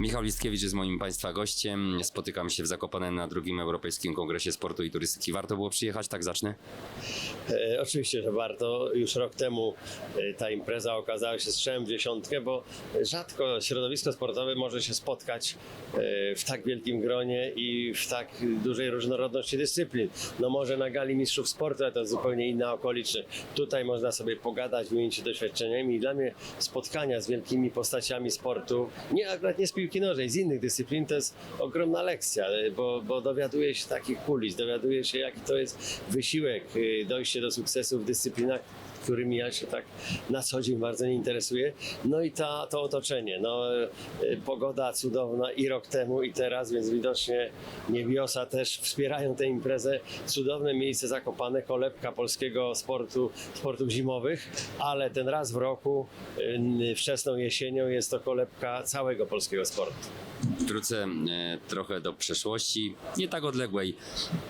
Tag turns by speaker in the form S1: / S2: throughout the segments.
S1: Michał Listkiewicz jest moim Państwa gościem. Spotykam się w Zakopanem na drugim Europejskim Kongresie Sportu i Turystyki. Warto było przyjechać, tak zacznę?
S2: E, oczywiście, że warto. Już rok temu e, ta impreza okazała się strzałem w dziesiątkę, bo rzadko środowisko sportowe może się spotkać e, w tak wielkim gronie i w tak dużej różnorodności dyscyplin. No może na gali mistrzów sportu, ale to zupełnie inna okoliczność. Tutaj można sobie pogadać, wymienić się doświadczeniami i dla mnie spotkania z wielkimi postaciami sportu, nie akurat nie z nożnej, z innych dyscyplin, to jest ogromna lekcja, bo, bo dowiaduje się takich kulis, dowiaduje się jaki to jest wysiłek, e, dojście do sukcesu w dyscyplinach, którymi ja się tak na co dzień bardzo nie interesuję. No i ta, to otoczenie, no e, pogoda cudowna i rok temu i teraz, więc widocznie niebiosa też wspierają tę imprezę. Cudowne miejsce zakopane, kolebka polskiego sportu, sportów zimowych, ale ten raz w roku, e, wczesną jesienią jest to kolebka całego polskiego sportu.
S1: Wrócę e, trochę do przeszłości, nie tak odległej.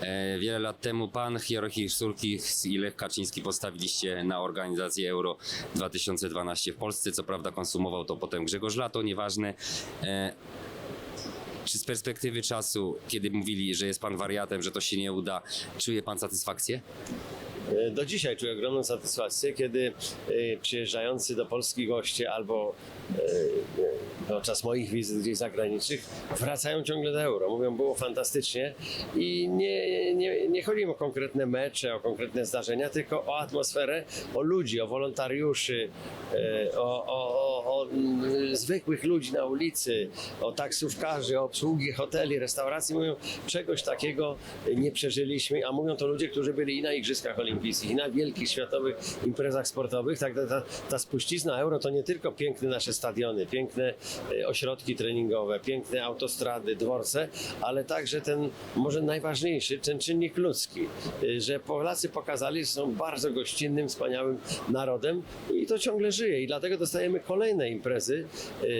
S1: E, wiele lat temu pan Hierarchii Surkich i Lech Kaczyński postawiliście na organizację Euro 2012 w Polsce. Co prawda konsumował to potem Grzegorz Lato, nieważne. E, czy z perspektywy czasu, kiedy mówili, że jest pan wariatem, że to się nie uda, czuje pan satysfakcję?
S2: Do dzisiaj czuję ogromną satysfakcję, kiedy przyjeżdżający do Polski goście albo podczas moich wizyt gdzieś zagranicznych wracają ciągle do euro. Mówią, było fantastycznie i nie, nie, nie chodzi o konkretne mecze, o konkretne zdarzenia, tylko o atmosferę, o ludzi, o wolontariuszy, e, o, o, zwykłych ludzi na ulicy, o taksówkarzy, o obsługi hoteli, restauracji. Mówią, czegoś takiego nie przeżyliśmy, a mówią to ludzie, którzy byli i na Igrzyskach Olimpijskich, i na wielkich światowych imprezach sportowych. Tak, ta, ta, spuścizna euro to nie tylko piękne nasze stadiony, piękne e, ośrodki treningowe, piękne autostrady, dworce, ale także ten może najważniejszy, ten czynnik ludzki, e, że Polacy pokazali, że są bardzo gościnnym, wspaniałym narodem i to ciągle żyje i dlatego dostajemy kolejne imprezy.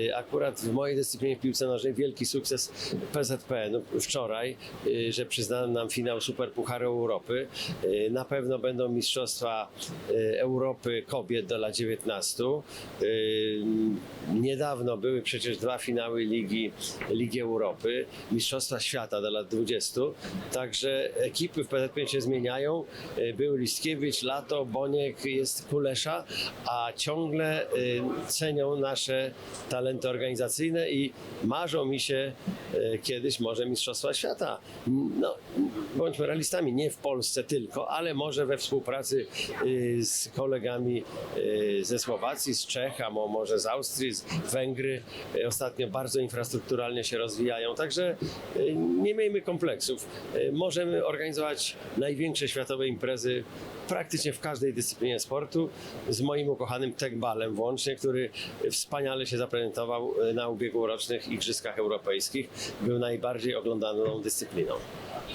S2: E, Akurat w mojej dyscyplinie w piłce nożnej wielki sukces PZP no, wczoraj, e, że przyznano nam finał Super Pucharu Europy. E, Na pewno będą mistrzostwa Europy kobiet do lat 19. E, Niedawno były przecież dwa finały Ligi, Ligi Europy, Mistrzostwa Świata do lat 20. Także ekipy w PZP się zmieniają. Był Listkiewicz, Lato, Boniek, jest Kulesza, a ciągle cenią nasze talenty organizacyjne i marzą mi się e, kiedyś może Mistrzostwa Świata. No, bądźmy realistami, nie w Polsce tylko, ale może we współpracy y, z kolegami y, ze Słowacji, z Czech, a mo- może z Austrii, z Węgry. Y, Ostatnio bardzo infrastrukturalnie się rozwijają, także nie miejmy kompleksów. Możemy organizować największe światowe imprezy praktycznie w każdej dyscyplinie sportu, z moim ukochanym tekbalem włącznie, który wspaniale się zaprezentował na ubiegłorocznych Igrzyskach Europejskich. Był najbardziej oglądaną dyscypliną.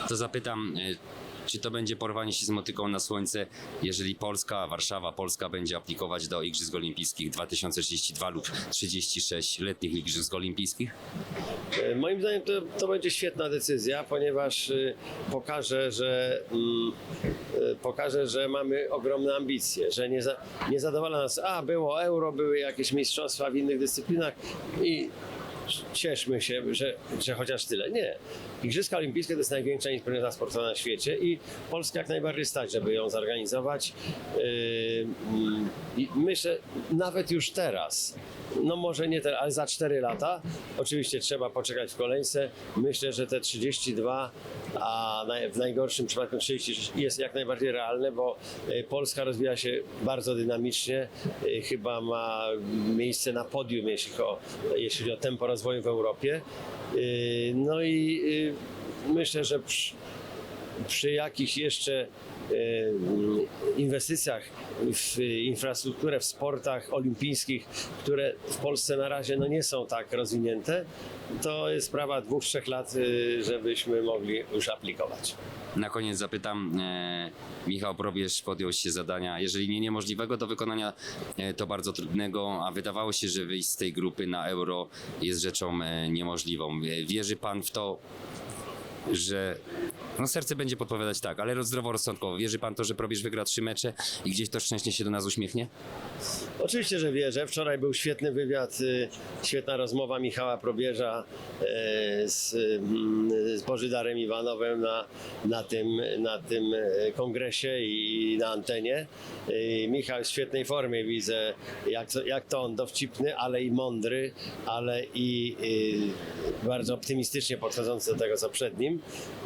S1: To e, czy to będzie porwanie się z motyką na słońce, jeżeli Polska, Warszawa, Polska będzie aplikować do Igrzysk Olimpijskich 2032 lub 36 letnich Igrzysk Olimpijskich?
S2: E, Moim zdaniem to, to będzie świetna decyzja, ponieważ y, pokaże, że mm, pokaże, że mamy ogromne ambicje, że nie, za, nie zadowala nas, a było euro, były jakieś mistrzostwa w innych dyscyplinach i cieszmy się, że, że chociaż tyle. Nie. Igrzyska Olimpijskie to jest największa impreza sportowa na świecie i Polska jak najbardziej stać, żeby ją zorganizować. Yy, myślę, nawet już teraz, no może nie teraz, ale za 4 lata, oczywiście trzeba poczekać w kolejce. Myślę, że te 32, a w najgorszym przypadku 36 jest jak najbardziej realne, bo y, Polska rozwija się bardzo dynamicznie. Y, Chyba ma miejsce na podium, jeśli chodzi o, jeśli chodzi o tempo rozwoju w Europie. Y, No i myślę, że przy, przy jakichś jeszcze e, inwestycjach w infrastrukturę, w sportach olimpijskich, które w Polsce na razie no, nie są tak rozwinięte, to jest sprawa dwóch, trzech lat, y, żebyśmy mogli już aplikować.
S1: Na koniec zapytam, e, Michał Probierz podjął się zadania, jeżeli nie niemożliwego do wykonania, e, to bardzo trudnego, a wydawało się, że wyjść z tej grupy na euro jest rzeczą e, niemożliwą. E, Wierzy pan w to? Że no serce będzie podpowiadać tak, ale zdroworozsądkowo. Wierzy pan to, że Probierz wygra trzy mecze i gdzieś to szczęście się do nas uśmiechnie?
S2: Oczywiście, że wierzę. Wczoraj był świetny wywiad, y, świetna rozmowa Michała Probierza e, z, mm, z Bożydarem Iwanowem na, na, tym, na tym e, kongresie i na antenie. Michał w świetnej formie, widzę, jak to, jak to on dowcipny, ale i mądry, ale i, i bardzo optymistycznie podchodzący do tego, co przed nim.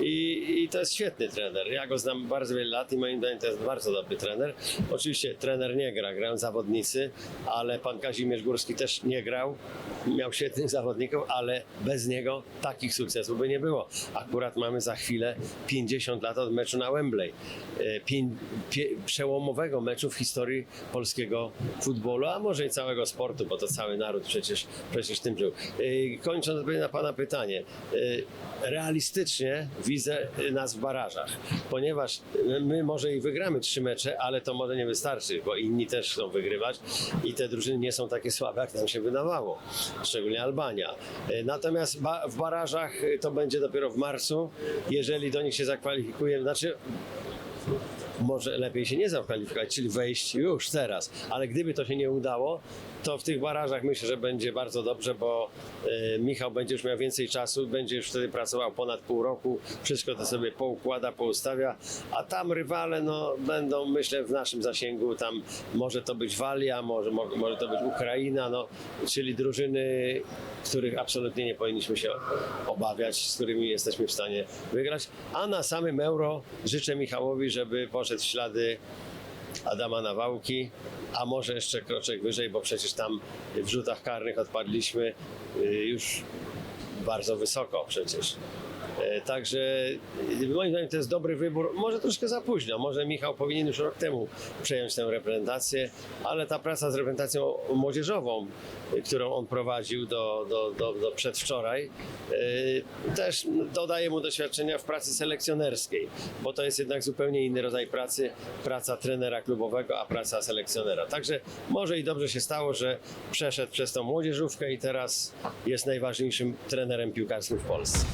S2: I, I to jest świetny trener. Ja go znam bardzo wiele lat i moim zdaniem to jest bardzo dobry trener. Oczywiście trener nie gra, grają zawodnicy, ale pan Kazimierz Górski też nie grał. Miał świetnych zawodników, ale bez niego takich sukcesów by nie było. Akurat mamy za chwilę 50 lat od meczu na Wembley. E, Pię, przełomowego meczu w historii polskiego futbolu, a może i całego sportu, bo to cały naród przecież, przecież tym żył. E, Kończąc na pana pytanie. e, Realistycznie widzę nas w barażach, ponieważ my może i wygramy trzy mecze, ale to może nie wystarczy, bo inni też chcą wygrywać i te drużyny nie są takie słabe, jak nam się wydawało, szczególnie Albania. E, Natomiast w barażach to będzie dopiero w marcu, jeżeli do nich się zakwalifikujemy, znaczy może lepiej się nie zakwalifikować, czyli wejść już teraz. Ale gdyby to się nie udało, to w tych barażach myślę, że będzie bardzo dobrze, bo e, Michał będzie już miał więcej czasu, będzie już wtedy pracował ponad pół roku, wszystko to sobie poukłada, poustawia, a tam rywale no, będą myślę w naszym zasięgu, tam może to być Walia, może, mo- może to być Ukraina, no, czyli drużyny, których absolutnie nie powinniśmy się obawiać, z którymi jesteśmy w stanie wygrać. A na samym euro życzę Michałowi, żeby poszedł w ślady Adama Nawałki, a może jeszcze kroczek wyżej, bo przecież tam w rzutach karnych odpadliśmy y, już bardzo wysoko przecież. E, Także y, moim zdaniem to jest dobry wybór. Może troszkę za późno. Może Michał powinien już rok temu przejąć tę reprezentację, ale ta praca z reprezentacją młodzieżową, którą on prowadził do, do, do, do przedwczoraj, y, też dodaje mu doświadczenia w pracy selekcjonerskiej, bo to jest jednak zupełnie inny rodzaj pracy, praca trenera klubowego, a praca selekcjonera. Także może i dobrze się stało, że przeszedł przez tą młodzieżówkę i teraz jest najważniejszym trenerem piłkarskim w Polsce.